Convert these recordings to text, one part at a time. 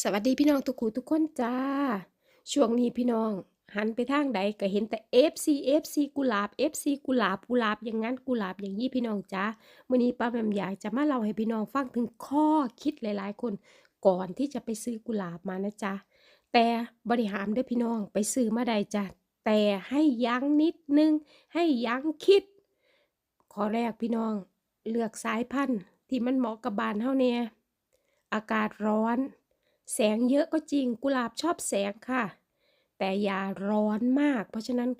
สวัสดีพี่น้องทุกคู่ทุกคนจ้า ช่วงนี้พี่น้อง หันไปทางใดก็เห็นแต่ FC FC กุหลาบ FC กุหลาบกุหลาบอย่างนั้นกุหลาบอย่างนี้พี่น้องจ้ามื้อนี้ป้าแหม่มอยากจะมาเล่าให้พี่น้องฟังถึงข้อคิดหลาย ๆ คนก่อนที่จะไปซื้อกุหลาบมานะจ๊ะแต่บริหารด้อพี่น้องไปซื้อมาได้จ้ะแต่ให้ยั้งนิดนึง ให้ยั้งคิด ข้อแรกพี่น้อง เลือกสายพันธุ์ที่มันเหมาะกับบานเฮาเนี่ยอากาศร้อน แสงเยอะก็จริงกุหลาบชอบแสงค่ะ แต่อย่าร้อนมาก เพราะฉะนั้น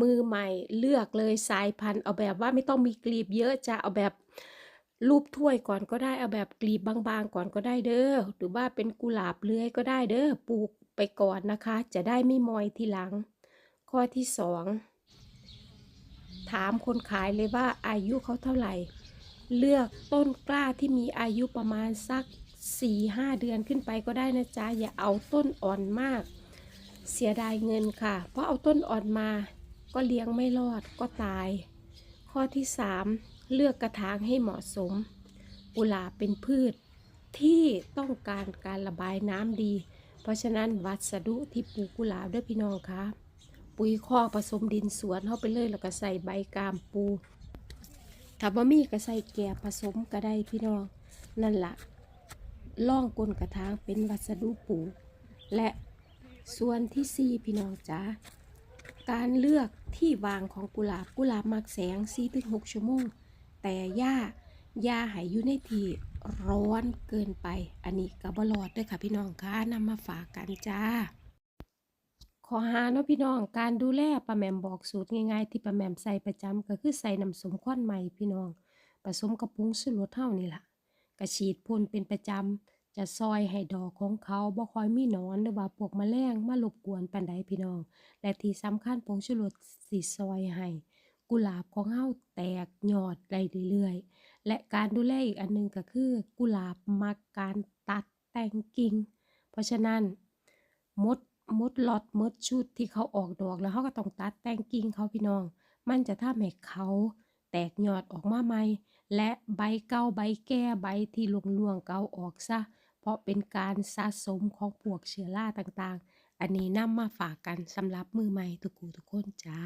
มือใหม่เลือกเลยสายพันธุ์เอาแบบว่าไม่ต้องมีกลีบเยอะจะเอาแบบรูปถ้วยก่อนก็ได้เอาแบบกลีบบางๆก่อนก็ได้เด้อหรือว่าเป็นกุหลาบเลื้อยก็ได้เด้อปลูกไปก่อนนะคะ จะได้ไม่มอยทีหลัง ข้อที่สองถามคนขายเลยว่าอายุเขาเท่าไหร่ เลือกต้นกล้าที่มีอายุประมาณสัก 4-5 เดือนขึ้นไปก็ได้นะจ๊ะ อย่าเอาต้นอ่อนมาก เสียดายเงินค่ะ เพราะเอาต้นอ่อนมาก็เลี้ยงไม่รอดก็ตาย ข้อที่ 3 เลือกกระถางให้เหมาะสม กุหลาบเป็นพืชที่ต้องการการระบายน้ำดี เพราะฉะนั้นวัสดุที่ปลูกกุหลาบด้วยพี่น้องคะปุ๋ยคอกผสมดินสวนเข้าไปเลยแล้วก็ใส่ใบกามปู ถ้าบ่มีก็ใส่แกบผสมก็ได้พี่น้อง นั่นละล่องก้นกระถางเป็นวัสดุปูและส่วนที่สี่พี่น้องจ๋าการเลือกที่วางของกุหลาบกุหลาบมักแสง4-6ชั่วโมง แต่ย่าย่าหายอยู่ในที่ร้อนเกินไป อันนี้ก็บลอดด้วยค่ะพี่น้องค่ะนำมาฝากกันจ้า ขอหาเนาะพี่น้องการดูแลป้าแหม่มบอกสูตรง่ายๆที่ป้าแหม่มใส่ประจำก็คือใส่น้ำสมควันใหม่พี่น้องผสมกระปุงสุรสเท่านี่ล่ะกระฉีดพ่นเป็นประจำจะซอยให้ดอกของเขาบ่คอยมีหนอนหรือว่าพวกแมลงมารบกวนปานใดพี่น้อง และที่สำคัญผงชูรสสีซอยให้กุหลาบของเฮาแตกยอดได้เรื่อยๆและการดูแลอีกอันหนึงก็คือ กุหลาบมักการตัดแต่งกิ่งเพราะฉะนั้นมด มดล็อตมดชุดที่เขาออกดอกแล้วเขาก็ต้องตัดแต่งกิ่งเขาพี่น้อง มันจะทำให้เขาแตกยอดออกมาใหม่ และใบเก่าใบแก่ใบที่หลวงๆเก่าออกซะ เพราะเป็นการสะสมของพวกเชื้อราต่างๆ อันนี้นำมาฝากกันสำหรับมือใหม่ทุกคู่ทุกคนจ้า